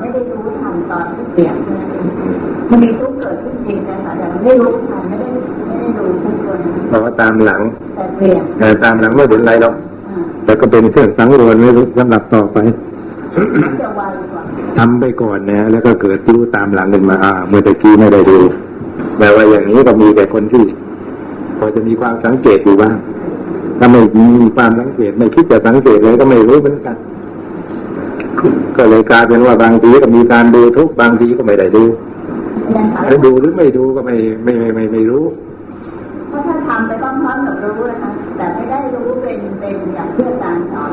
ไม่ได้รู้ทันตอนที่เปลี่ยนมันมีทุกข์เกิดขึ้นจริงนะคะแต่มันไม่รู้ทันไม่ได้ไม่ได้ดูทุกคนเพราะว่าตามหลังแต่เปลี่ยนแต่ตามหลังไม่เป็นไรหรอกอ่าแต่ก็เป็นเครื่องสังวรไว้สำหรับต่อไปมันจะไวกว่าทำไปก่อนนะแล้วก็เกิดรู้ตามหลังกันมาอ่า เมื่อตะกี้ไม่ได้ดูแต่ว่าอย่างนี้ก็มีแต่คนที่พอจะมีความสังเกตอยู่บ้างถ้าไม่มีความสังเกตไม่คิดจะสังเกตเลยก็ไม่รู้เหมือนกัน ก็เลยกลายเป็นว่าบางทีก็มีการดูทุกบางทีก็ไม่ได้ดูยังหาถ้าดูหรือไม่ดูก็ไม่ไม่ไม่ไม่ไม่รู้เพราะถ้าทำไปพร้อมๆกับรู้นะคะแต่ไม่ได้รู้เป็นเป็นอย่างที่อาจารย์สอน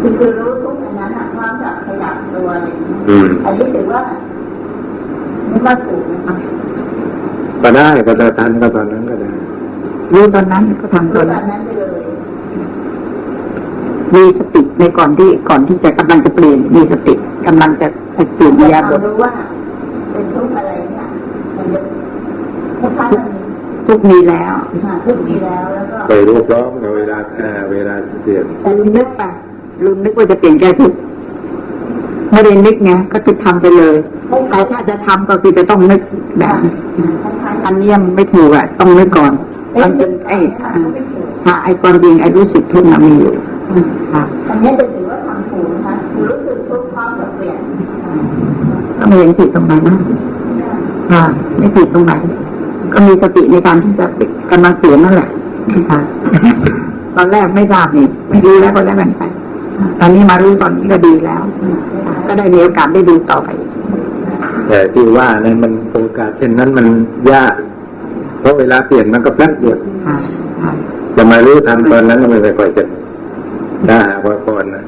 คือคือรู้ทุกอันนั้นอะพร้อมกับขยับตัวอะไรอย่างเงี้ยอืมอันนี้ถือว่าไม่ว่าถูกนะคะก็ได้ก็จะทันก็ตอนนั้นก็ได้รู้ตอนนั้นก็ทำตรู้อนแบนั้นบนั้นไปเลย มีสติในก่อนที่ก่อนที่จะกำลังจะเปลี่ยน มีสติกำลังจะเปลี่ยนแต่ยาคบวามทรู้ว่าเป็นทุกข์อะไรเนี่ยมันจะถ้าท่านมันมีทุกมีแล้วหาทุกข์มีแล้วแล้วก็ไปรวบร้อมกับเวลาอ่าเวลาเปลี่ยนแต่ลืมนึกไปลืมนึกว่าจะเปลี่ยนแก้ทุกข์ไม่ได้นึกไงก็จะทำไปเลยแต่ถ้าจะทำก็คือจะต้องนึกแบบนี้ท่านอันนี้ยังไม่ถูกอะต้องนึกก่อนเอ๊ะมันเป็นไอ้อ่าอ่าไม่ถูกถ้าไอ้ความจริงไอ้รู้สึกทุกข์น่ะมีอยู่ค่ะ อันนี้จะถือว่าทำถูกนะคะรู้สึกทุกข์พร้อมกับเปลี่ยนก็ไม่เห็นผิดตรงไหนนะค่ะไม่ผิดตรงไหน ก็มีสติในการที่จะกำลังเปลี่ยนั่นแหละค่ะตอนแรกไม่ทราบนี่ไม่รู้แล้วก็แล้วกันไปตอนนี้มารู้ตอนนี้ก็ดีแล้ว ก็ได้มีโอกาสได้ดูต่อไป แต่ที่ว่านั้นมันโอกาสเช่นนั้นมันยาก เพราะเวลาเปลี่ยนมันก็แป๊บเดียวจะมารู้ทันตอนนั้นก็ไม่ค่อยจะ ถ้าหากว่าก่อนนะ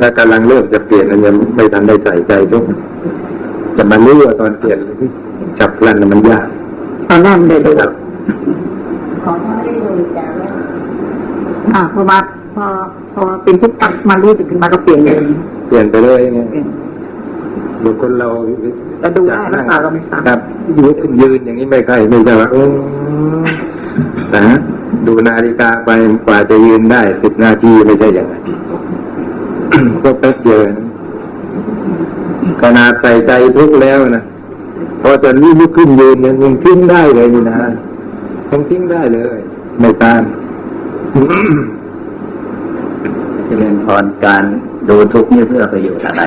ถ้ากำลังเริ่มจะเปลี่ยนมันยังไม่ทันได้ใส่ใจทุกจะมารู้ว่าตอนเปลี่ยนจับพลันน่ะมันยากตอนแรกไม่ได้ดูครับของท่านไม่ได้ดูแต่ว่าอ่าพอมาพอพอเป็นทุกข์ปั๊บมารู้สึกขึ้นมาก็เปลี่ยนเลยเปลี่ยนไปเลยไงเปลี่ยนบุคคลเราแต่ดูได้หรือเปล่าเราไม่ทราบครับยืนขึ้นยืนอย่างนี้ไม่ใช่ไม่ใช่ว่าโอ้นะ ดูนาฬิกาไปกว่าจะยืนได้สิบนาทีไม่ใช่อย่างนั้นก็แป๊บเดียวนะขนาดใส่ใจทุกข์แล้วนะพอจะรีบลุกขึ้นยืนยังยังทิ้งได้เลยนี่นะยังทิ้งได้เลย ไม่ตามเจริญพรการดูทุกข์นี่เพื่อประโยชน์อะไร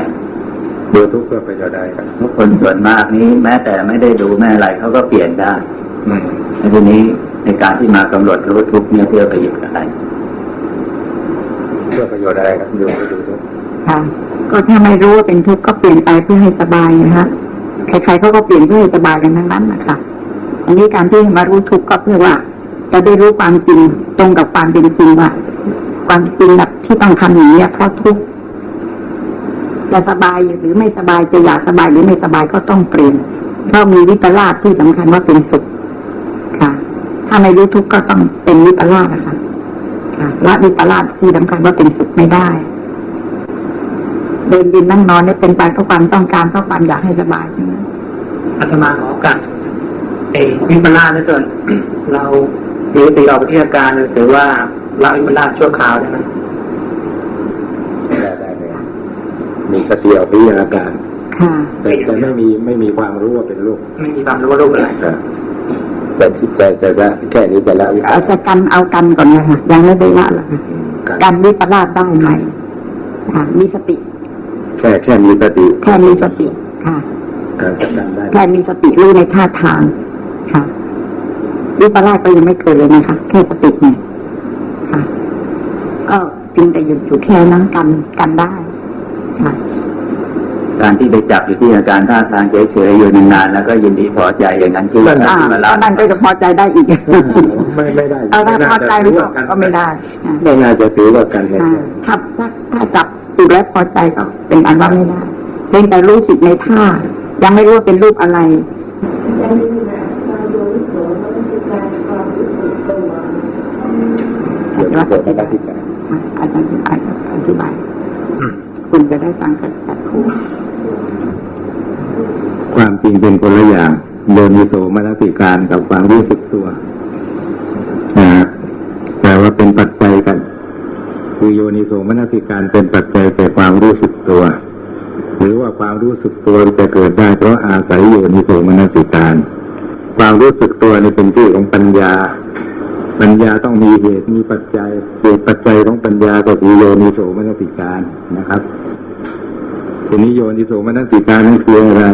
ดูทุกข์ก็ไปจะได้ครับทุกคนส่วนมากนี้ แม้แต่ไม่ได้ดูแม่อะไรเขาก็เปลี่ยนได้อืมในทีนี้ ในการที่มากำหนดรู้ทุกข์เนี่ยเพื่อประโยชน์อะไร เพื่อประโยชน์อะไรครับดูไปดูทุกข์ค่ะก็ถ้าไม่รู้ว่าเป็นทุกข์ก็เปลี่ยนไปเพื่อให้สบายนะคะใครๆเขาก็เปลี่ยนเพื่อให้สบายกันทั้งนั้นนะคะอันนี้การที่มารู้ทุกข์ก็เพื่อว่า จะได้รู้ความจริงตรงกับความเป็นจริงว่า ความจริงแบบที่ต้องทำอย่างนี้ยเพราะทุกข์จะสบายหรือไม่สบายจะอยากสบายหรือไม่สบายก็ต้องเปลี่ยนเพราะมีวิปลาสที่สำคัญว่าเป็นสุขค่ะ ถ้าไม่รู้ทุกข์ก็ต้องเป็นวิปลาสนะคะค่ะละวิปลาสที่สำคัญว่าเป็นสุขไม่ได้ เดินดินนั่งนอนเนี่ยเป็นไปเพราะความต้องการเพราะความอยากให้สบายทั้งนั้นอาตมาขอโอกาสเออวิปลาสในส่วน เรามีสติออกไปที่อาการถือว่าเราวิปลาสชั่วคราวได้ไหมได้ได้เลยมีสติเอาพิจารณาการค่ะแต่แต่ไม่มีไม่มีความรู้ว่าเป็นโรคไม่มีความรู้ว่ารูปอะไร แต่ที่ใจจะละแค่นี้จะละวิเอาจะกันเอากันก่อนนะคะยังไม่ได้ละหรอกการกันวิปลาสได้ไหมค่ะมีสติ แค่แค่มีสติแค่มีสติค่ะการจัดการได้แค่มีสติรู้ในท่าทางค่ะวิปลาสก็ยังไม่เกิดเลยนะคะแค่สติเนี่ยค่ะ ก็เพียงแต่หยุดอยู่แค่นั้นกันกันได้ค่ะ การที่ไปจับอยู่ที่อาการท่าทางเฉยๆอยู่นานๆแล้วก็ยินดีพอใจอย่างนั้นชื่อว่าอ่าวิปลาสนั่นก็จะพอใจได้อีกไม่ไม่ได้เอาถ้าพอใจถืไม่ว่าก็ไม่ได้อ่าไม่น่าจะถือว่ากันเลยอ่าถ้าถ้าถ้าจับติดแล้วพอใจก็เป็นอันว่าไม่ได้เพียงแต่รู้สึกในท่า ยังไม่รู้ว่าเป็นรูปอะไรยังมีนะเราดูวิโสมันคือการความรู้สึกตัวเดี๋ยวเกิดในหน้าที่การอาจารย์อาจารย์อธิบายคุณจะได้ฟังกันจากครู ความจริงเป็นคนละอย่างโดยมีโสมนสิการกับความรู้สึกตัวนะแต่ว่าเป็นปัจจัยกันคือโยนิโสมนสิการเป็นปัจจัยแก่ความรู้สึกตัว หรือว่าความรู้สึกตัวจะเกิดได้เพราะอาศัยโยนิโสมนสิการ ความรู้สึกตัวนี่เป็นชื่อของปัญญา ปัญญาต้องมีเหตุมีปัจจัยเหตุปัจจัยของปัญญาก็คือโยนิโสมนสิการนะครับ ทีนี้โยนิโสมนสิการนั้นคืออะไร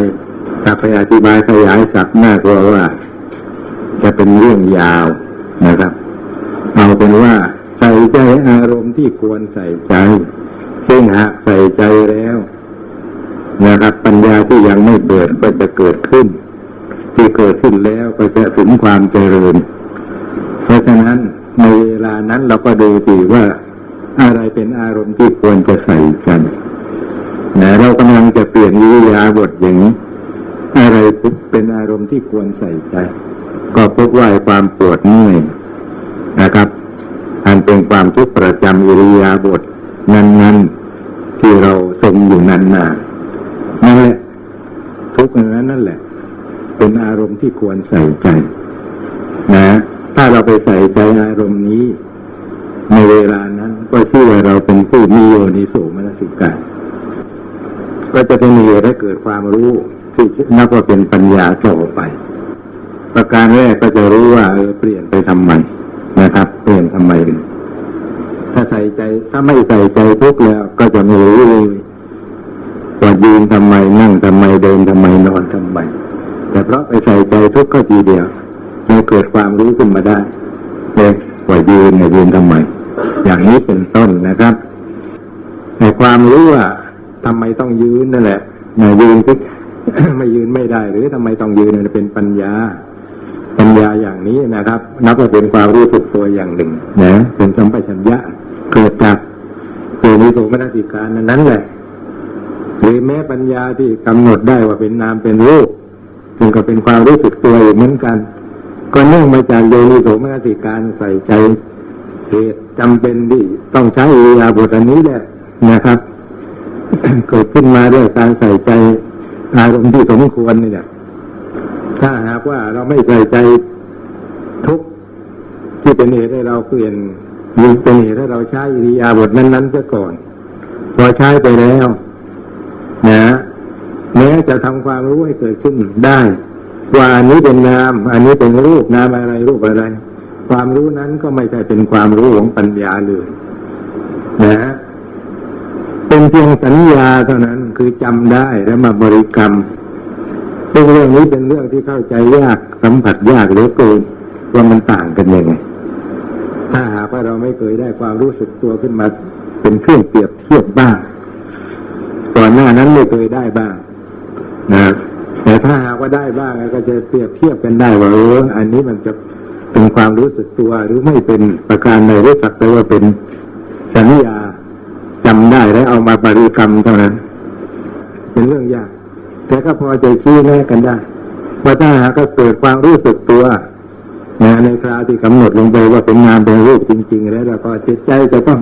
ถ้าไปอธิบายขยายศัพท์มากกว่าว่า จะเป็นเรื่องยาวนะครับ เอาเป็นว่าใส่ใจอารมณ์ที่ควรใส่ใจ ซึ่งหากใส่ใจแล้วนะครับปัญญาที่ยังไม่เกิดก็จะเกิดขึ้น ที่เกิดขึ้นแล้วก็จะถึงความเจริญ เพราะฉะนั้นในเวลานั้นเราก็ดูสิว่าอะไรเป็นอารมณ์ที่ควรจะใส่ใจ นะเรากำลังจะเปลี่ยนวิริยาบทอย่างนี้อะไรเป็นอารมณ์ที่ควรใส่ใจ ก็พบว่าไอ้ความปวดเมื่อยนะครับ อันเป็นความทุกข์ประจำอิริยาบถนั้น ๆ ที่เราทรงอยู่นานๆนั่นแหละทุกข์นั้นนั่นแหละ เป็นอารมณ์ที่ควรใส่ใจ นะ ถ้าเราไปใส่ใจอารมณ์นี้ ในเวลานั้น ก็ชื่อว่าเราเป็นผู้มีโยนิโสมนสิการ ก็จะเป็นเหตุให้เกิดความรู้ที่นับว่าเป็นปัญญาต่อไป ประการแรกก็จะรู้ว่าเออเปลี่ยนไปทำไมนะครับ เปลี่ยนทำไม ถ้าใส่ใจถ้าไม่ใส่ใจทุกแล้วก็จะไม่รู้เลยว่ายืนทำไมนั่งทำไมเดินทำไมนอนทำไม แต่เพราะไปใส่ใจทุกก็ทีเดียวเราเกิดความรู้ขึ้นมาได้เลยว่ายืนเนี่ยยืนทำไม อย่างนี้เป็นต้นนะครับในความรู้ว่า ทำไมต้องยืนนั่นแหละยืนก็ไม่ยืนไม่ได้ หรือทำไมต้องยืนนั่นเป็นปัญญา ปัญญาอย่างนี้นะครับ นับว่าเป็นความรู้สึกตัวอย่างหนึ่งนะเป็นสัมปชัญญะเกิดจากเกิดมีโสมนสิการนั้นแหละหรือแม้ปัญญาที่กำหนดได้ว่าเป็นนามเป็นรูปซึ่งก็เป็นความรู้สึกตัวอยู่เหมือนกัน ก็เนื่องมาจากโยนิโสมนสิการใส่ใจเหตุจำเป็นที่ต้องใช้อิริยาบถอันนี้แหละนะครับ เกิดขึ้นมาด้วยการใส่ใจอารมณ์ที่สมควรนี่แหละถ้าหากว่าเราไม่ใส่ใจทุกที่เป็นเหตุให้เราเปลี่ยนหรือเป็นเหตุให้เราใช้อิริยาบถนั้นๆซะก่อน พอใช้ไปแล้วนะแม้จะทำความรู้ให้เกิดขึ้นได้ ว่าอันนี้เป็นนาม อันนี้เป็นรูปนามอะไรรูปอะไร ความรู้นั้นก็ไม่ใช่เป็นความรู้ของปัญญาเลยนะ เป็นเพียงสัญญาเท่านั้นคือจำได้แล้วมาบริกรรมซึ่งเรื่องนี้เป็นเรื่องที่เข้าใจยากสัมผัสยากเหลือเกินว่ามันต่างกันยังไงถ้าหากว่าเราไม่เคยได้ความรู้สึกตัวขึ้นมาเป็นเครื่องเปรียบเทียบบ้างก่อนหน้านั้นไม่เคยได้บ้างนะแต่ถ้าหากว่าได้บ้างก็จะเปรียบเทียบกันได้ว่าเอออันนี้มันจะเป็นความรู้สึกตัวหรือไม่เป็นประการใดรู้จักแต่ว่าเป็นสัญญา เอามาบริกรรมเท่านั้น เป็นเรื่องยาก แต่ก็พอจะชี้แนะกันได้ว่าถ้าหากก็เกิดความรู้สึกตัวนะในคราวที่กำหนดลงไปว่าเป็นงานเป็นรูปจริง ๆ แล้วแล้วก็จิตใจจะต้อง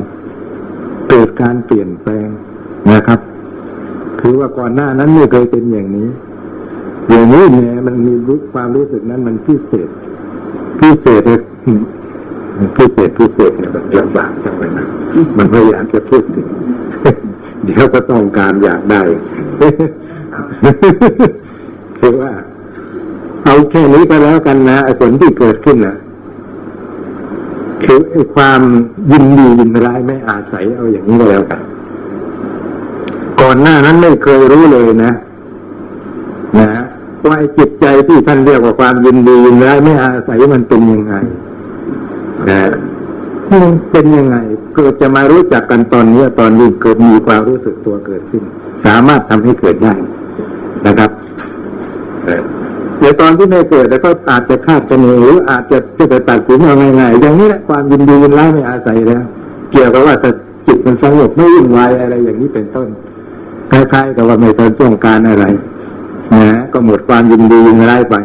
เกิดการเปลี่ยนแปลงนะครับ คือว่าก่อนหน้านั้นไม่เคยเป็นอย่างนี้อย่างนี้เนี่ยมันมีความรู้สึกนั้นมันพิเศษพิเศษเลย พิเศษพิเศษเนี่ยมันลำบากจังเลยนะมันพยายามจะพูดถึงเดี๋ยวก็ต้องการอยากได้คือว่า เอาแค่นี้ก็แล้วกันนะผลที่เกิดขึ้นนะคือความยินดียินร้ายไม่อาศัยเอาอย่างนี้ก็แล้วกัน ก่อนหน้านั้นไม่เคยรู้เลยนะนะว่าจิตใจที่ท่านเรียกว่าความยินดียินร้ายไม่อาศัยมันเป็นยังไง นะมันเป็นยังไง เกิดจะมารู้จักกันตอนนี้ตอนนี้เกิดมีความรู้สึกตัวเกิดขึ้น สามารถทำให้เกิดได้นะครับเอ่อในตอนที่ไม่เกิดแล้วก็อาจจะคาดคะเนหรืออาจจะจะไปตัดสินเอาง่ายๆอย่างนี้แหละความยินดียินร้ายไม่อาศัยแล้ว เกี่ยวกับว่าจิตมันสงบไม่วุ่นวายอะไรอย่างนี้เป็นต้นคล้ายๆกับว่าไม่ต้องการอะไรนะก็หมดความยินดียินร้ายไป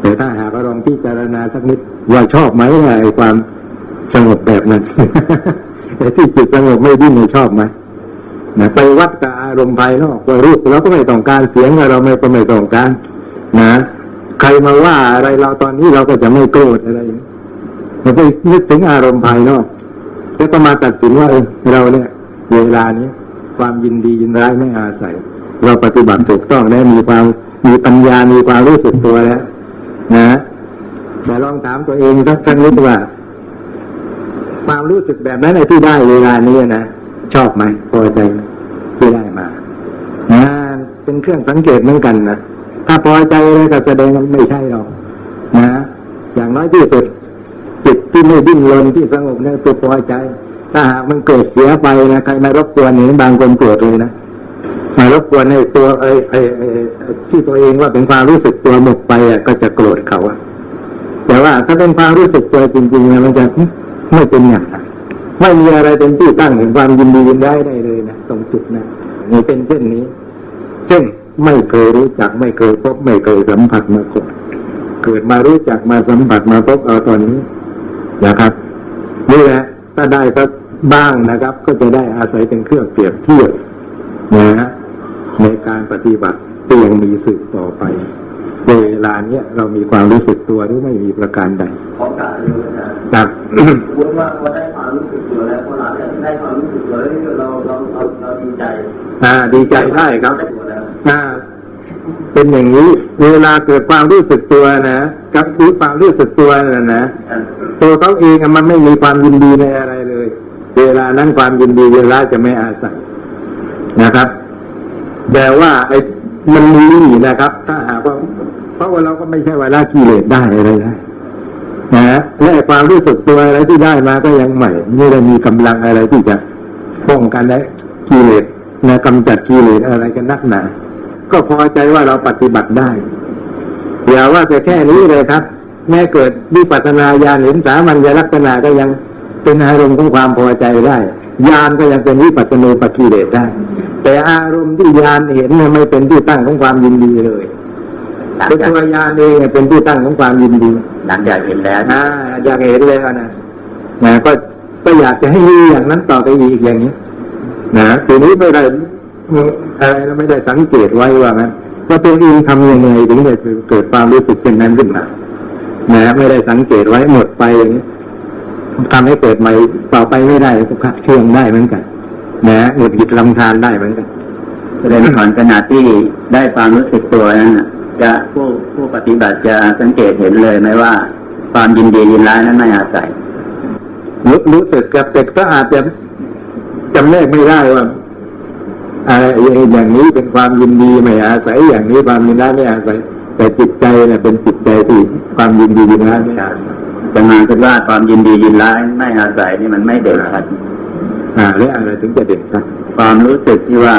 แต่ถ้าหากว่าลองพิจารณาสักนิด ว่าชอบไหมว่าไอ้ความสงบแบบนั้นแต่ที่จิตสงบไม่ดิ้นไม่ชอบไหมนะไปวัดกับอารมณ์ภายนอกว่ารูปเราก็ไม่ต้องการเสียงเราไม่ก็ไม่ต้องการนะใครมาว่าอะไรเราตอนนี้เราก็จะไม่โกรธอะไรอย่างนี้เราไปนึกถึงอารมณ์ภายนอกแล้วก็มาตัดสินว่าเออเราเนี่ย เวลานี้ความยินดียินร้ายไม่อาศัย เราปฏิบัติถูกต้องได้มีความมีปัญญามีความรู้สึกตัวแล้วนะ แต่ลองถามตัวเองสักสักนิดว่า ความรู้สึกแบบนั้นไอ้ที่ได้เวลานี้นะชอบไหมพอใจที่ได้มานะเป็นเครื่องสังเกตเหมือนกันนะถ้าพอใจเลยก็แสดงไม่ใช่หรอกนะ อย่างน้อยที่สุดจิตที่ไม่ดิ้นรนที่สงบนี่ยคือพอใจ ถ้าหากมันเกิดเสียไปนะใครมารบกวนนี่บางคนโกรธเลยนะมารบกวนในตัวไอ้ไอ้ไอ้ที่ตัวเองว่าเป็นความรู้สึกตัวหมดไปอะก็จะโกรธเขาอะแต่ว่า ถ้าเป็นความรู้สึกตัวจริงๆนะมันจะไม่เป็นอย่างนั้นไม่มีอะไรเป็นที่ตั้งแห่งความยินดียินได้ได้เลยนะตรงจุดนะนี่เป็นเช่นนี้เช่นไม่เคยรู้จักไม่เคยพบไม่เคยสัมผัสมาก่อนเกิดมารู้จักมาสัมผัสมาพบเอาตอนนี้นะครับนี่แหละถ้าได้ก็บ้างนะครับ ก็จะได้อาศัยเป็นเครื่องเปรียบเทียบนะฮะในการปฏิบัติที่ยังมีสืบต่อไป ในเวลาเนี้ยเรามีความรู้สึกตัวหรือไม่มีประการใดขอการเดียวนะครับสมมติว่าเราได้ความรู้สึกตัวแล้วพอหลังจากที่ได้ความรู้สึกตัวแล้วนี่เราเราเราเราดีใจ อ่า ดีใจได้ครับได้ตัวแล้วอ่าเป็นอย่างนี้เวลาเกิดความรู้สึกตัวนะกับรู้ความรู้สึกตัวนะนะตัวเขาเองอะมันไม่มีความยินดีในอะไรเลย เวลานั้นความยินดีเวลาจะไม่อาศัยนะครับ แต่ว่าไอ้มันมีนะครับ ถ้าหากว่า เพราะว่าเราก็ไม่ใช่ว่าละกิเลสได้อะไรนะฮะและไอ้ความรู้สึกตัวอะไรที่ได้มาก็ยังใหม่ไม่ได้มีกำลังอะไรที่จะป้องกันและกิเลสนะกำจัดกิเลสอะไรกันนักหนา ก็พอใจว่าเราปฏิบัติได้อย่าว่าแต่แค่นี้เลยครับ แม้เกิดวิปัสสนาญาณเห็นสามัญลักษณะก็ยังเป็นอารมณ์ของความพอใจได้ญาณก็ยังเป็นวิปัสสนูปกิเลสได้ แต่อารมณ์ที่ญาณเห็นไม่เป็นที่ตั้งของความยินดีเลย เป็นจากตัวญาณเองเป็นที่ตั้งของความยินดีหลังจากเห็นแล้วอ่าอยากเห็นแล้วนะนะก็ก็อยากจะให้มีอย่างนั้นต่อไปอีกอย่างนี้นะทีนี้ไม่ได้อะไรนะไม่ได้สังเกตไว้ว่านะว่าตัวเองทำยังไงถึงจะเกิดความรู้สึกเช่นนั้นขึ้นมานะไม่ได้สังเกตไว้หมดไปอย่างนี้ทำให้เกิดใหม่ต่อไปไม่ได้ก็ขัดเคืองได้เหมือนกันนะหงุดหงิดลำคาญได้เหมือนกันแสดงก่อนขณะที่ได้ความรู้สึกตัวนั้นน่ะ จะผู้ผู้ปฏิบัติจะสังเกตเห็นเลยไหมว่า ความยินดียินร้ายนั้นไม่อาศัยรู้รู้สึกกับแต่ก็อาจจะจำแนกไม่ได้ว่าอะไรอย่างนี้เป็นความยินดีไม่อาศัย อย่างนี้ความยินร้ายไม่อาศัย แต่จิตใจเนี่ยเป็นจิตใจที่ความยินดียินร้ายไม่อาศัยจะมาคิดว่าความยินดียินร้ายไม่อาศัยนี่มันไม่เด่นชัดอ่าแล้วอะไรถึงจะเด่นชัดความรู้สึกที่ว่า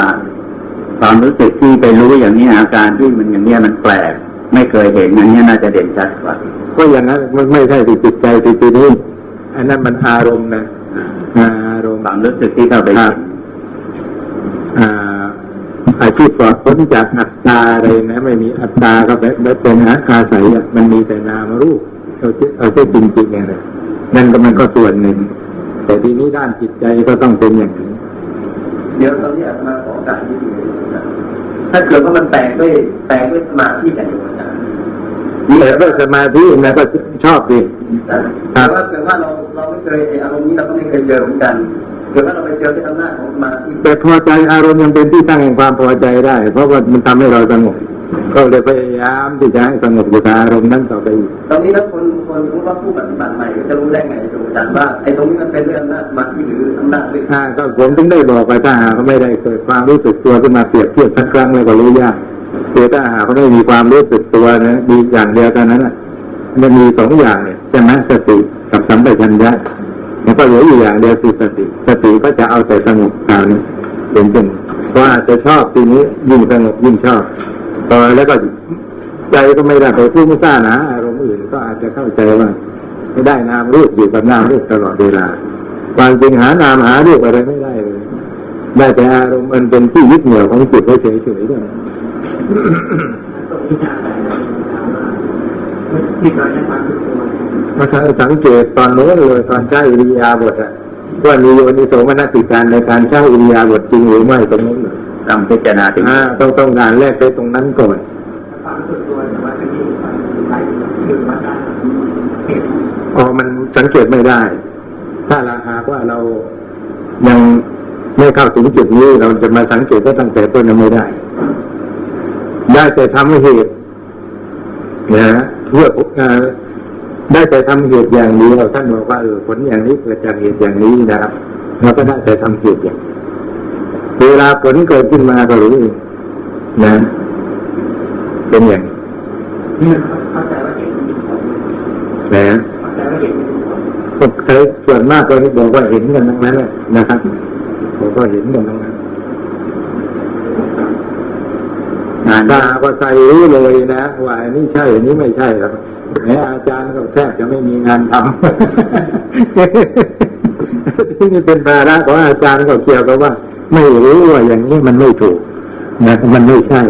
ความรู้สึกที่ไปรู้อย่างนี้อาการที่มันอย่างเนี้ยมันแปลก ไม่เคยเห็นอย่างเนี้ยน่าจะเด่นชัดกว่าก็อย่างนั้นมันไม่ใช่ที่จิตใจที่ที่นี้อันนั้นมันอารมณ์นะอ่าอารมณ์ความรู้สึกที่เข้าไปครัเห็บนอ่าอาชีพปลอดพ้นจากอัตตาอะไรนะ ไม่มีอัตตาก็แบบเป็นอาศัยอะมันมีแต่นามรูปเอาที่เอาที่จริงๆไงนะนั่นก็มันก็ส่วนหนึ่ง แต่ทีนี้ด้านจิตใจก็ต้องเป็นอย่างนี้เดี๋ยวตอนนี้อาจมาขอการที่ดีนะ ถ้าเกิดว่ามันแปลงด้วยแปลงด้วยสมาธิกันอยู่อาจารย์แต่ด้วยสมาธินะก็ชอบดีแต่ว่าเกิดว่าเราเราไม่เคยไอ้อารมณ์นี้เราก็ไม่เคยเจอเหมือนกันเกิดว่าเราไปเจอที่อำนาจของสมาธิแต่พอใจอารมณ์ยังเป็นที่ตั้งแห่งความพอใจได้ เพราะว่ามันทำให้เราสงบ ก็เลยพยายามที่จะให้สงบอยู่กับอารมณ์นั้นต่อไปอีกตรงนี้แล้วคนคนสมมติว่าผู้ปฏิบัติใหม่จะรู้ได้ไงอาจารย์ว่าไอ้ตรงนี้มันเป็นเรื่องอำนาจสมาธิหรืออำนาจด้วยอ่าก็ผมถึงได้บอกไปถ้าหากเขาไม่ได้เกิดความรู้สึกตัวขึ้นมาเปรียบเทียบสักครั้งแล้วก็รู้ยากคือถ้าหากเขาไม่มีความรู้สึกตัวนะมีอย่างเดียวเท่านั้นอะมันมีสองอย่างเนี่ยใช่ไหมสติกับสัมปชัญญะแล้วก็เหลืออยู่อย่างเดียวคือสติสติก็จะเอาแต่สงบคราวนี้เป็นเป็นเพราะอาจจะชอบทีนี้ยิ่งสงบยิ่งชอบ ต่อแล้วก็ใจก็ไม่ได้ไปฟุ้งซ่านหาอารมณ์อื่นก็อาจจะเข้าใจว่า ไม่ได้นามรูปอยู่กับนามรูปตลอดเวลาความจริงหานามหารูปอะไรไม่ได้เลยได้แต่อารมณ์มันเป็นที่ยึดเหนี่ยวของจิตเฉยๆเฉยๆเท่านั้นที่เราได้ความรู้สึกตัวมาสังเกตตอนโน้นเลยตอนใช้อิริยาบถอะว่ามีโยนิโสมนสิการในการใช้อิริยาบถจริงหรือไม่ตรงนู้นเลย ต้องพิจารณาถึงต้องต้องการแรกไปตรงนั้นก่อนพอมันสังเกตไม่ได้ ถ้าราหากว่าเรายังไม่เข้าถึงจุดนี้เราจะมาสังเกตได้ตั้งแต่ต้นยังไม่ได้ ได้แต่ทำเหตุนะเพื่อได้แต่ทำเหตุอย่างเดียวท่านบอกว่าเออผลอย่างนี้เกิดจากเหตุอย่างนี้นะครับเราก็ได้แต่ทำเหตุอย่าง ลาผลเกิดขึ้นมาก็รู้เองนะ เป็นอย่างเนี่ยเข้าใจว่าเห็นมีผลนะเข้าใจว่าเห็นมีผลพวกเธอส่วนมากก็บอกว่าเห็นกันทั้งนั้นแหละนะครับบอกว่าเห็นกันทั้งนั้นงานตาก็ใส่รู้เลยนะว่าอันนี้ใช่อันนี้ไม่ใช่หรอกแม้อาจารย์ก็แทบจะไม่มีงานทำที่นี่เป็นภาระของอาจารย์ก็เกี่ยวกับว่า ไม่รู้ว่าอย่างนี้มันไม่ถูกนะมันไม่ใช่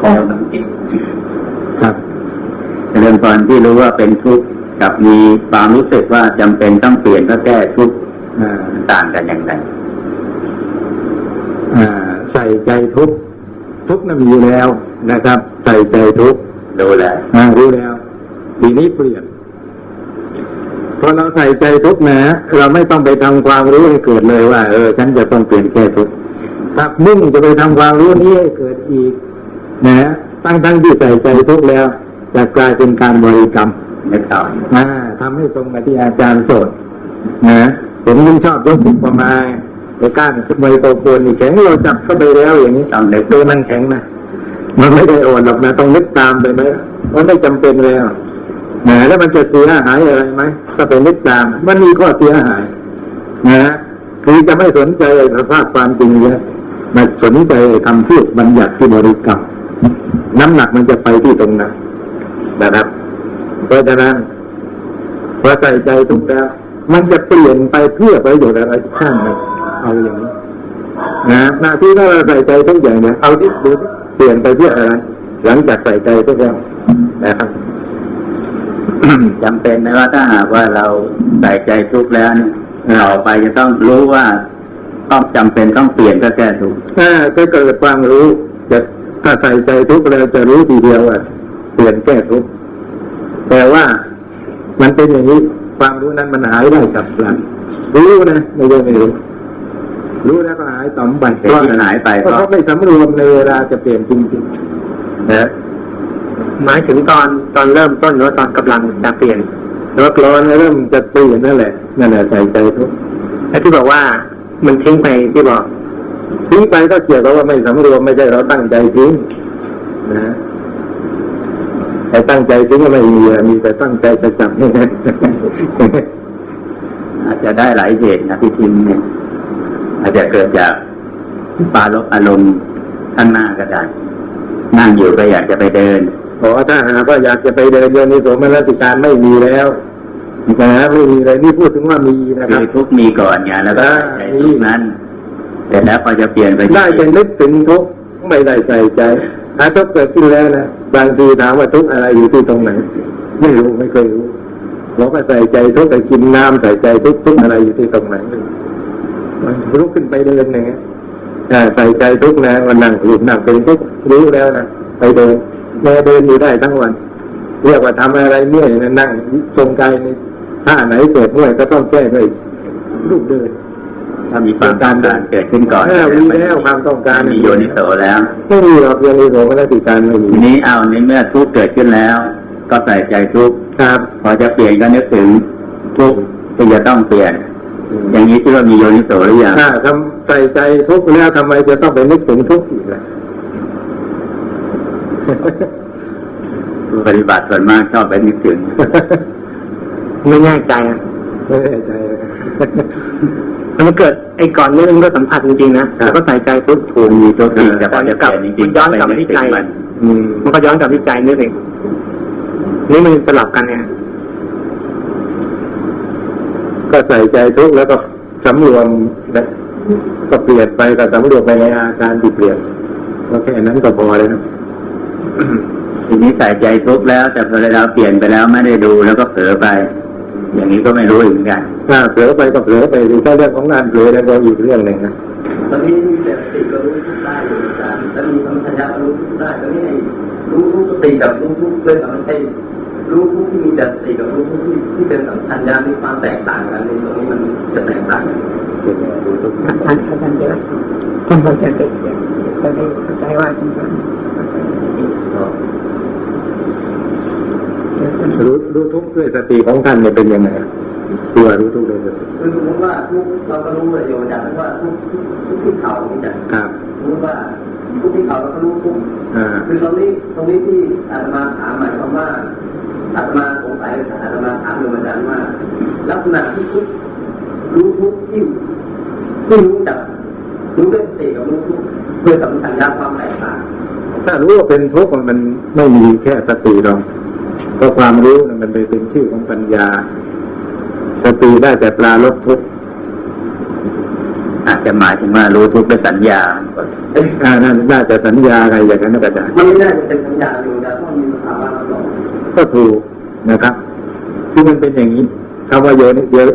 ข้อสังเกตครับเรื่องก่อนที่รู้ว่าเป็นทุกข์กับมีความรู้สึกว่าจำเป็นต้องเปลี่ยนเพื่อแก้ทุกข์อ่าต่างกันอย่างไรอ่าใส่ใจทุกข์ทุกข์นั้นมีอยู่แล้วนะครับ ใส่ใจทุกข์ดูแลอ่ารู้แล้ว ทีนี้เปลี่ยน พอเราใส่ใจทุกข์นะเราไม่ต้องไปทำความรู้ให้เกิดเลยว่า เออฉันจะต้องเปลี่ยนแค่ทุกข์ถ้ามุ่งจะไปทำความรู้นี้ให้เกิดอีก นะตั้งทั้งที่ใส่ใจทุกข์แล้วจะกลายเป็นการบริกรรมไม่ต่ออ่าทำให้ตรงกับที่อาจารย์สอนนะผมยิ่งชอบยกอุปมาไปก้านไมโครโฟนนี่แข็งเราจับเข้าไปแล้วอย่างนี้ต้องนึกตัวมันแข็งนะมันไม่ได้อ่อนหรอกนะต้องนึกตามไปไหมมันไม่จำเป็นแล้ว นะแล้วมันจะเสียหายอะไรไหมก็ไปนึกตาม มันมีข้อเสียหายนะคือจะไม่สนใจสภาพความจริงเลยมาสนใจคำพูดบัญญัติที่บริกรรมน้ำหนักมันจะไปที่ตรงนั้นนะครับ เพราะฉะนั้นพอใส่ใจทุกแล้วมันจะเปลี่ยนไปเพื่อประโยชน์อะไรช่างมันเอาอย่างนี้นะหน้าที่ถ้าเราใส่ใจทุกอย่างเนี่ยเอาที่ดูเปลี่ยนไปเพื่ออะไร หลังจากใส่ใจทุกแล้วนะครับ จำเป็นไหมว่าถ้าหากว่าเราใส่ใจทุกข์แล้วเนี่ยต่อไปจะต้องรู้ว่าต้องจำเป็นต้องเปลี่ยนเพื่อแก้ทุกข์ถ้าก็เกิดความรู้จะถ้าใส่ใจทุกแล้วจะรู้ทีเดียวว่าเปลี่ยนแก้ทุกแต่ว่ามันเป็นอย่างนี้ความรู้นั้นมันหายได้ฉับพลันรู้นะไม่ใช่ไม่รู้รู้แล้วก็หายต่อมไปเหตุที่หายไปเพราะก็เขาไม่สำรวมในเวลาจะเปลี่ยนจริงๆนะ หมายถึงตอนตอนเริ่มต้นหรือว่าตอนกำลังจะเปลี่ยนรถร้อนเริ่มจะเปลี่ยนนั่นแหละนั่นแหละใส่ใจทุกแล้วที่บอกว่ามันทิ้งไปที่บอกทิ้งไปก็เกี่ยวกับว่าไม่สำรวมไม่ใช่เราตั้งใจทิ้งนะแต่ตั้งใจทิ้งก็ไม่มีอะมีแต่ตั้งใจจะจับนี่นะอาจจะได้หลายเหตุนะที่ทิ้งเนี่ย อาจจะเกิดจากปาลบอารมณ์ข้างหน้าก็ได้นั่งอยู่ก็อยากจะไปเดินข อถ้าหากว่าอยากจะไปเดินโยนิโสมนสิการไม่มีแล้วนะไม่มีเลยนี่พูดถึงว่ามีนะคคืรับอทุกข์มีก่อนไงแล้วก็ใส่ทุกข์นั้นเสร็จแล้วพอจะเปลี่ยนไปได้จะนึกถึงทุกข์ไม่ได้ใส่ใจถ้าทุกข์เกิดขึ้นแล้วนะบางทีถามว่าทุกข์อะไรอยู่ที่ตรงไหน ไม่รู้ไม่เคยรู้เราก็ใส่ใจทุกข์แต่กินน้ำใส่ใจทุกข์ทุกข์อะไรอยู่ที่ตรงไหนลุกขึ้นไปเดินอย่างเงี้ยอ่าใส่ใจทุกข์นะวันนั่งหลุดนั่งเป็นทุกข์รู้แล้วนะไปเดิน แม่เดินอยู่ได้ทั้งวัน เรียกว่าทำอะไรเมื่อยนะนั่งทรงกายในท่าไหนเกิดเมื่อยก็ต้องแก้ด้วยลูกเดินถ้ามีความต้องการเกิดขึ้นก่อนเออมีแล้วความต้องการมีโยนิโสแล้วไม่มีหรอกโยนิโสมนสิการไม่มีทีนี้เอาในเมื่อทุกข์เกิดขึ้นแล้ว ก็ใส่ใจทุกข์ครับ พอจะเปลี่ยนก็นึกถึงทุกข์ที่จะต้องเปลี่ยน อย่างนี้ที่ว่ามีโยนิโสหรือยังถ้าทำใส่ใจทุกข์แล้วทำไมจะต้องไปนึกถึงทุกข์อีกล่ะผู้ ปฏิบัติส่วนมากชอบไปนึกถึง ไม่แน่ใจอะไม่แน่ใจเลยแล้วมันเกิดไอ้ก่อนเรื่องก็สัมผัสจริงๆนะครับแล้วก็ใส่ใจปุ๊บถูกมีทุกข์จริงแต่พอจะเปลี่ยนจริงๆย้อนกลับไปมาที่ใจมันอืมมันก็ย้อนกลับที่ใจนึกเองนี่มันสลับกันเนี่ย ก็ใส่ใจทุกข์แล้วก็สำรวมนะก็เปลี่ยนไปก็สำรวมไปในอาการที่เปลี่ยนก็แค่นั้นก็พอเลยนะ ทีนี้ใส่ใจทุกข์แล้วแต่พอเราเปลี่ยนไปแล้วไม่ได้ดูแล้วก็เผลอไป อย่างนี้ก็ไม่รู้อีกเหมือนกันถ้าเผลอไปก็เผลอไปดูถ้าเรื่องของงานเผลอแล้วก็อีกเรื่องหนึ่งนะตอนนี้มีแต่สติก็รู้ทุกได้อยู่อาจารย์แล้วมีสัมผัสญะรู้ทุกได้ตอนนี้ไอ้รู้ทุกสติกับรู้ทุกเลยแต่มันไอ้รู้ทุกที่มีแต่สติกับรู้ทุกที่ที่เป็นสัมผัสญะมีความแตกต่างกันในตรงนี้มันจะแตกต่างกันเป็นไงดูทุกข์ท่านท่านเดียวท่านพระเจ้าเด็กจะได้เข้าใจว่าจริงๆ รู้รู้ทุกข์ด้วยสติของท่านเนี่ยเป็นยังไงตัวรู้ทุกข์ด้วยสติคือสมมติว่าทุกเราก็รู้เลยโยมอาจารย์ว่าทุกทุกทุกที่เขานี่จะครับสมมติว่าทุกที่เขาเราก็รู้ทุกอ่าคือตรงนี้ตรงนี้ที่อาตมาถามหมายความว่าอาตมาสงสัยอาตมาถามโยมอาจารย์ว่า ลักษณะที่ทุกรู้ทุกที่ที่รู้จักรู้ด้วยสติกับรู้ทุกด้วยสัมผัสญาความแตกต่าง ถ้ารู้ว่าเป็นทุกข์มันไม่มีแค่สติหรอกเพราะความรู้น่ะมันไปเป็นชื่อของปัญญา สติได้แต่ปลาลดทุกข์อาจจะหมายถึงว่ารู้ทุกข์ด้วยสัญญาอ่านั่นได้แต่สัญญาอะไรอย่างนั้นนะอาจารย์มันไม่ได้เป็นสัญญาโยมอาจารย์เพราะมันมีสภาวะรับรองก็ถูกนะครับที่มันเป็นอย่างนี้คำว่าโยนิเดี๋ยว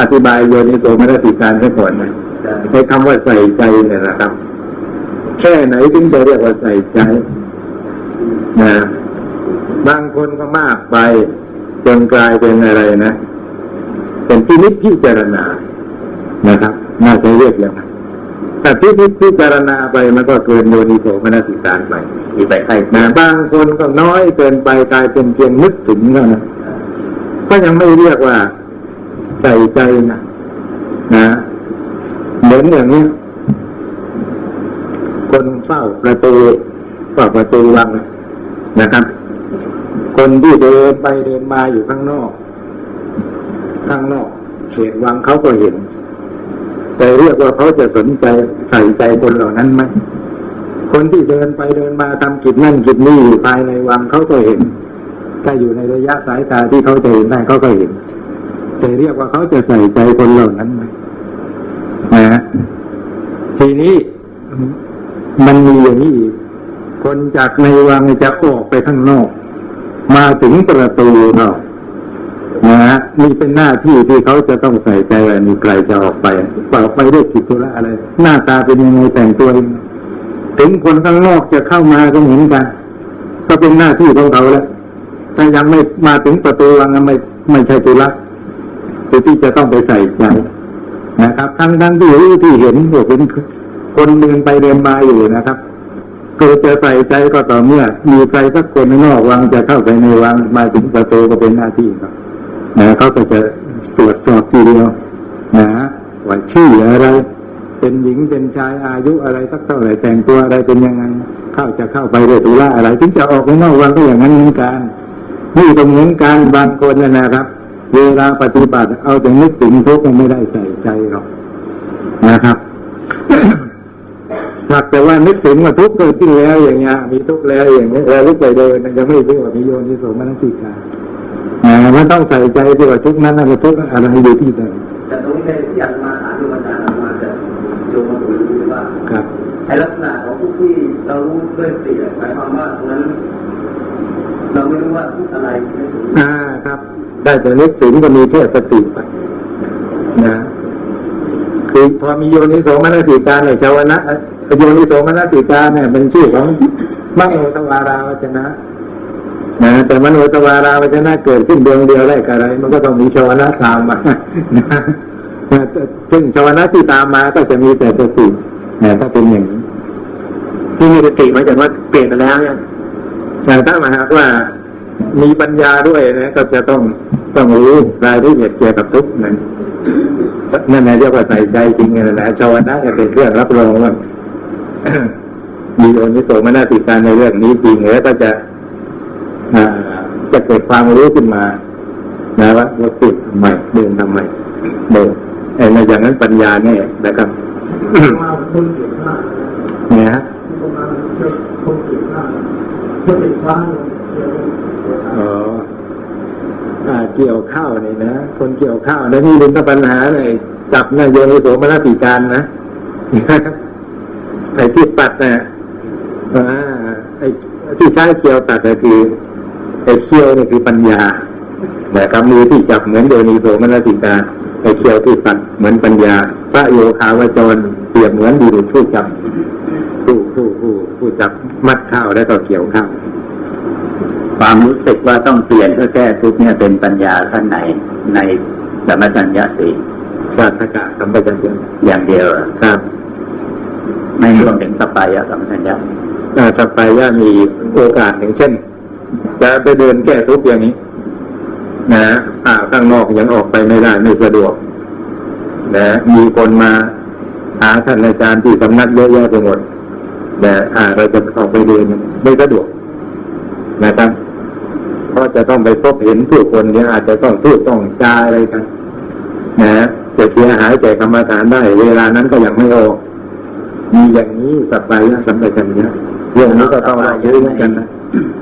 อธิบายโยนิโสมนสิการให้ก่อนนะในคำว่าใส่ใจเนี่ยนะครับ แค่ไหนถึงจะเรียกว่าใส่ใจนะบางคนก็มากไปจนกลายเป็นอะไรนะ เป็นพินิจพิจารณานะครับ น่าจะเรียกอย่างนั้นแต่พินิจพิจารณาไปมันก็เกินโยนิโสมนสิการไปมีไปใครนะบางคนก็น้อยเกินไปกลายเป็นเพียงนึกถึงเท่านั้นก็ยังไม่เรียกว่าใส่ใจนะนะเหมือนอย่างนี้ คนเฝ้าประตูเฝ้าประตูวังนะครับ คนที่เดินไปเดินมาอยู่ข้างนอก ข้างนอกเขตวังเขาก็เห็น แต่เรียกว่าเขาจะสนใจใส่ใจคนเหล่านั้นไหมคนที่เดินไปเดินมาทำกิจนั่นกิจนี่ภายในวังเขาก็เห็น ถ้าอยู่ในระยะสายตาที่เขาจะเห็นได้เขาก็เห็น แต่เรียกว่าเขาจะใส่ใจคนเหล่านั้นไหมนะฮะทีนี้ มันมีอย่างนี้อีกคนจากในวังจะออกไปข้างนอก มาถึงประตูเรานะฮะนี่เป็นหน้าที่ที่เขาจะต้องใส่ใจว่ามีใครจะออกไปออกไปด้วยกิจธุระอะไร หน้าตาเป็นยังไงแต่งตัวยังถึงคนข้างนอกจะเข้ามาก็เหมือนกัน ก็เป็นหน้าที่ของเขาแล้วถ้ายังไม่มาถึงประตูวังไม่ไม่ใช่ตุละคือที่จะต้องไปใส่ใจนะครับ ทั้งทั้งที่รู้ที่เห็นว่าเป็น คนเดินไปเดินมาอยู่นะครับคือจะใส่ใจก็ต่อเมื่อ มีใครสักคนนอกวังจะเข้าไปในวังมาถึงประตูก็เป็นหน้าที่ครับนะเขาก็จะตรวจสอบทีเดียวนะว่าชื่ออะไร เป็นหญิงเป็นชายอายุอะไรสักเท่าไหร่แต่งตัวอะไรเป็นยังไงเข้าจะเข้าไปด้วยตุลาอะไรถึงจะออกไปนอกวังก็อย่างนั้นเหมือนกันนี่ก็เหมือนกันบางคนนะนะครับ เวลาปฏิบัติเอาแต่นึกถึงทุกข์มันไม่ได้ใส่ใจหรอกนะครับ หากแต่ว่านึกถึงว่าทุกข์เกิดขึ้นแล้วอย่างเงี้ยมีทุกข์แล้วอย่างเงี้ยแล้วลุกไปเดินมันยังไม่เรียกว่ามีโยนิโสมนสิกาอ่ามันต้องใส่ใจที่ว่าทุกข์นั้นนะว่าทุกข์อะไรอยู่ที่ไหนแต่ตรงนี้ในที่อาตมาถามโยมอาจารย์อาตมาจะโยมมาคุยดูว่าครับไอลักษณะของทุกที่เรารู้ด้วยสติอะหมายความว่าตรงนั้น เราไม่รู้ว่าทุกอะไรไม่รู้อ่าครับ ได้แต่นึกถึงก็มีแค่สติไปนะคือพอมีโยนิโสมนสิการเนี่ยชาวนะ โยนิโสมนสิกาเนี่ยเป็นชื่อของมโนทวาราวจนะนะแต่มโนทวาราวจนะเกิดขึ้นดวงเดียวได้กับอะไร มันก็ต้องมีชาวนะตามมานะซึ่งชาวนะที่ตามมาก็จะมีแต่สตินะถ้าเป็นอย่างนี้ที่มีสติมายถึงว่าเปลี่ยนไปแล้วเนี่ยแต่ถ้ามาหากว่ามีปัญญาด้วยนะก็จะต้องต้องรู้รายละเอียดเกี่ยวกับทุกนั้นนั่นนะเรียกว่าใส่ใจจริงๆนะนะชาวนะจะเป็นเครื่องรับรองว่า มีโอนิโสมนสิการในเรื่องนี้จริงแล้วก็จะจะเกิดความรู้ขึ้นมา นะว่าว่าติดทำไมเดินทำไมเดินไอ้ในอย่างนั้นปัญญาแน่นะครับเนี่ยฮะเก่งมากคนติดฟ้าอ๋ออ่าเกี่ยวข้าวนี่นะคนเกี่ยวข้าวนะนี่เป็นปัญหาเลยจับนายโยนิโสมนสิการนะ ไอ้ที่ตัดนะอ่าไอ้ที่ใช้เคียวตัดก็คือไอ้เคียวนี่คือปัญญาแต่กำมือที่จับเหมือนโยนิโสมนสิการไอ้เคียวที่ตัดเหมือนปัญญา พระโยคาวจรเปรียบเหมือนบุรุษผู้จับผู้ผู้ผู้ผู้จับมัดข้าวแล้วก็เกี่ยวข้าวความรู้สึกว่าต้องเปลี่ยนเพื่อแก้ทุกข์เนี่ยเป็นปัญญาขั้นไหนในธรรมจัญญาสีสาธกะสัมปชัญญะอย่างเดียวอะครับ ไม่รวมถึงสปายะสัมผัสญาอ่าถ้าไปย่ามีโอกาสหนึ่งเช่น จะไปเดินแก้ทุกอย่างนี้ นะอ่าข้างนอกยังออกไปไม่ได้ไม่สะดวก นะ มีคนมาหาท่านอาจารย์ที่สำนักเยอะแยะไปหมดแต่อ่าเราจะออกไปเดินไม่สะดวกนะครับเพราะจะต้องไปพบเห็นผู้คนเนี่ยอาจจะต้องพูดต้องจาอะไรกัน นะจะเสียหายแก่กรรมฐานได้ เวลานั้นก็ยังไม่ออก มีอย่างนี้สัปปายะสัมปชัญญะเรื่องนี้ก็ต้องเรารู้เหมือนกันนะ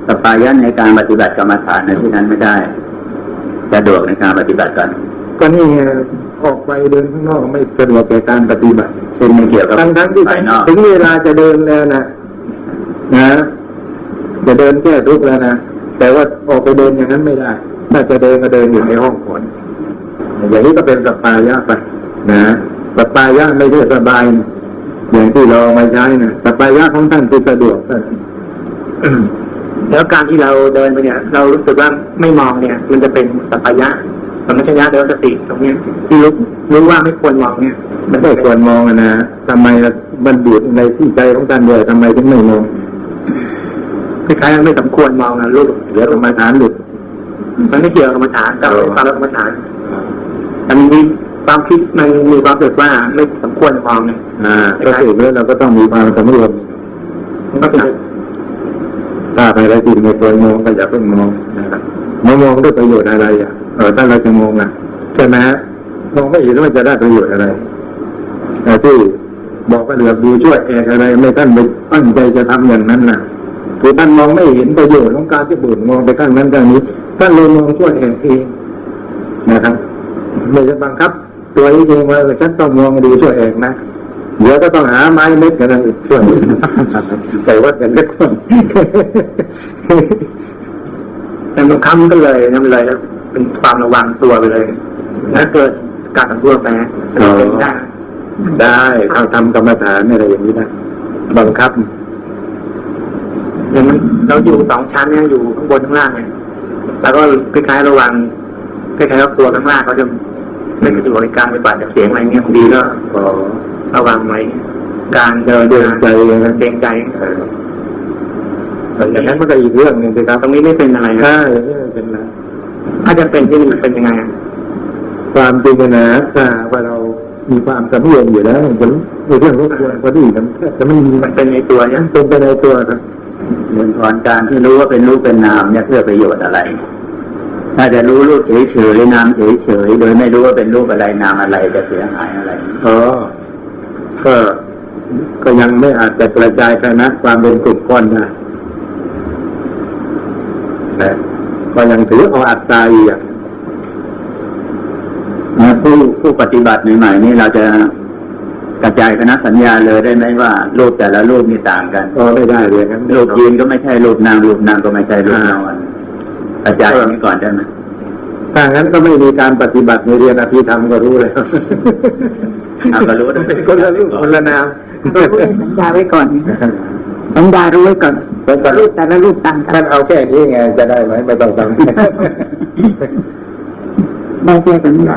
สปายะในการปฏิบัติกรรมฐานในที่นั้นไม่ได้สะดวกในการปฏิบัติกันก็นี่ไงออกไปเดินข้างนอกไม่สะดวกแก่การปฏิบัติซึ่งไม่เกี่ยวกับทั้งทั้งๆที่ภายนอกถึงเวลาจะเดินแล้วนะนะจะเดินแก้ทุกข์แล้วนะแต่ว่าออกไปเดินอย่างนั้นไม่ได้ถ้าจะเดินก็เดินอยู่ในห้องก่อนอย่างนี้ก็เป็นสปายะไปนะสปายะไม่ใช่สบายนะ อย่างที่เราเอามาใช้นะสปายะของท่านคือสะดวกท่านแล้วการที่เราเดินไปเนี่ย เรารู้สึกว่าไม่มองเนี่ย มันจะเป็นสัพพยะสัมปชัญญะเดินสติตรงเนี้ยที่รู้รู้ว่าไม่ควรมองเนี่ย มันไม่ควรมองอะนะทำไมมันดูดในที่ใจของท่านด้วยทำไมถึงไม่มองคล้ายๆไม่สมควรมองนะรูปเดี๋ยวกรรมาฐานหลุดมันไม่เกี่ยวกับกรรมฐานกับอ๋อความรักกรรมฐานแต่มันมี ความคิดมันมีความรู้สึกว่าไม่สมควรมองเนี่ยอ่าก็ถือว่าเราก็ต้องมีความสำรวมมันก็เป็นถ้าไปแล้วจริงไม่ควรมองก็อย่าเพิ่งมองนะครับมามองด้วยประโยชน์อะไรอะเออถ้าเราจะมองอะใช่ไหมฮะมองไม่เห็นว่าจะได้ประโยชน์อะไรแต่ที่บอกว่าเหลือบดูช่วยแอกอะไรไม่ท่านไปตั้งใจจะทำอย่างนั้นน่ะคือท่านมองไม่เห็นประโยชน์ของการที่บุญมองไปข้างนั้นข้างนี้ท่านเลยมองช่วยแอกเองนะครับไม่จะบังคับ ตัวเองว่าเออฉันต้องมองดูช่วยแอกนะเดี๋ยวก็ต้องหาไม้เม็ดกันนะอีกช่วยใส่วัดกันเล็กคนแต่บางครั้งมันก็เลยนั่นเลยแล้วเป็นความระวังตัวไปเลยถ้าเกิดการสั่งตัวแปรเป็นได้ได้เขาทำกรรมฐานอะไรอย่างนี้นะบังคับอย่างมันเราอยู่สองชั้นเนี่ยอยู่ข้างบนข้างล่างเนี่ยแล้วก็คล้ายๆระวังคล้ายๆว่ากลัวข้างล่างเขาจะ ไม่สะดวกในการปฏิบัติจากเสียงอะไรเงี้ยบางทีก็ก็ระวังไว้การเดินเดินใจเลยนะเกรงใจเออแต่อย่างนั้นมันก็อีกเรื่องหนึ่งสิครับตรงนี้ไม่เป็นอะไรนะใช่อย่างนี้มันเป็นนะถ้าจะเป็นที่นี่มันเป็นยังไงอะความจริงนะถ้าว่าเรามีความสำรวมอยู่แล้วมันในเรื่องรบกวนพอดีมันแทบจะไม่มีมันเป็นในตัวเนี่ยเป็นไปในตัวครับเรื่องถอนการที่รู้ว่าเป็นรูปเป็นนามเนี่ยเพื่อประโยชน์อะไร ถ้าจะรู้รูปเฉยๆนามเฉยๆโดยไม่รู้ว่าเป็นรูปอะไรนามอะไรจะเสียหายอะไรอ๋อก็ก็ยังไม่อาจจะกระจายคณะความเป็นกลุ่มก้อนได้นะก็ยังถือเอาอัตตาอีกอะนะผู้ผู้ปฏิบัติใหม่ๆนี่เราจะกระจายคณะสัญญาเลยได้ไหมว่ารูปแต่ละรูปนี่ต่างกันก็ไม่ได้เลยครับรูปยืนก็ไม่ใช่รูปนางรูปนางก็ไม่ใช่รูปนอน กระจายอย่างนี้ก่อนได้ไหมถ้างั้นก็ไม่มีการปฏิบัติในเรียนอภิธรรมก็รู้เลยเอาก็รู้เป็นคนละรูปคนละนามรู้ให้สัญญาไว้ก่อนสัญญารู้ไว้ก่อนแล้วก็รูปแต่ละรูปต่างกันท่านเอาแค่นี้ไงจะได้ไหมไม่ต้องทำได้แค่กันไม่ได้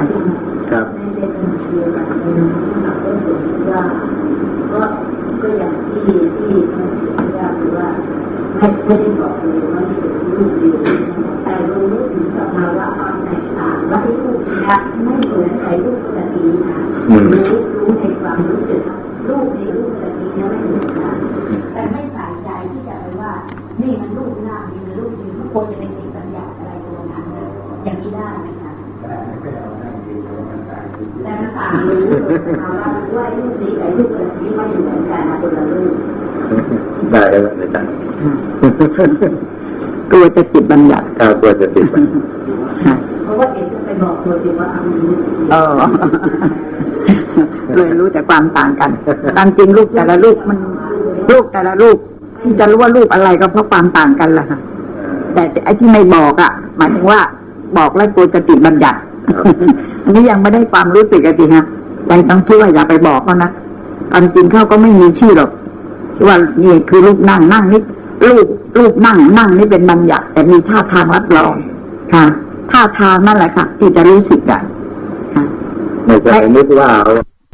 ครับไม่ได้เป็นเดียวกันเลยนะคะก็สมมติว่าก็ก็อย่างที่ที่ท่านสุภาพหรือว่าไม่ไม่ได้บอกเลยว่านี่เป็นรูปเดียวแต่รู้ถึงส ภาวะความแตกต่างว่าที่รูปนี้ไม่เหมือนใครรูปปกตินะรู้รู้ในความรู้สึกรูปในรูปปกติเนี่ยไม่เหมือนกันแต่ไม่ใส่ใจที่จะไปว่า นี่มันรูปหน้านี่มันรูปนี้ทุกคนจะเป็นติดสัญญาอะไรตัวนั้นนะอย่างนี้ได้ไหมคะแต่มันต่างรู้เอาว่าว่ารูปนี้กับรูปแบบนี้ไม่เหมือนกันนะคนละรูปได้แล้วอาจา รย์กลัวจะติดบัญญัติข้าวควรจะติดไปค่ะเพราะว่าเด็กจะไปบอกตัวเองว่าเอานี้เออเลยรู้แต่ความต่างกันตามจริงรูปแต่ละรูปมันรูปแต่ละรูปที่จะรู้ว่ารูปอะไรก็เพราะความต่างกันแหละค่ะแต่ไอ้ที่ไม่บอกอะ หมายถึงว่าบอกแล้วกลัวจะติดบัญญัติอันนี้ยังไม่ได้ความรู้สึกอะทีฮะยังต้องคิดว่าอย่าไปบอกเขานะความจริงเขาก็ไม่มีชื่อหรอกที่ว่านี่คือรูปนั่งนั่งนี่รูป รูปนั่งนั่งนี่เป็นบัญญัติแต่มีท่าทางรับรองค่ะท่าทางนั่นแหละค่ะ ที่จะรู้สึกได้ค่ะไม่ใช่นึกว่า